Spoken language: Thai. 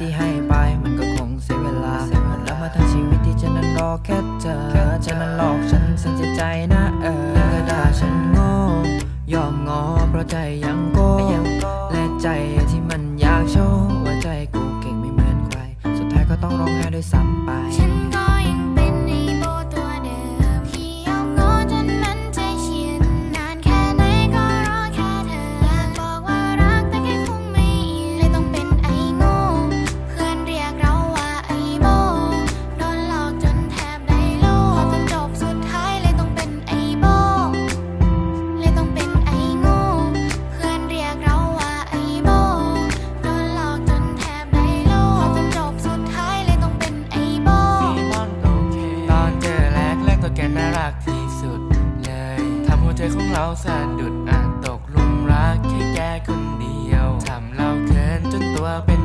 ที่ให้ไปมันก็คงเสียเวลาแล้วมาทั้งชีวิตที่ฉันนั้นรอแค่เจอฉันนั้นหลอกฉันสันใจนะเออเก็ด่าฉันโง่ยอมงอเพราะใจยังโก้และใจที่มันอยากโชว์ว่าใจกูเก่งไม่เหมือนใคร สุดท้ายก็ต้องร้องไห้ด้วยซ้ำไป ทำหัวใจของเราสะดุดอาจตกลุมรักแค่แกคนเดียวทำเราเขินจนตัวเป็น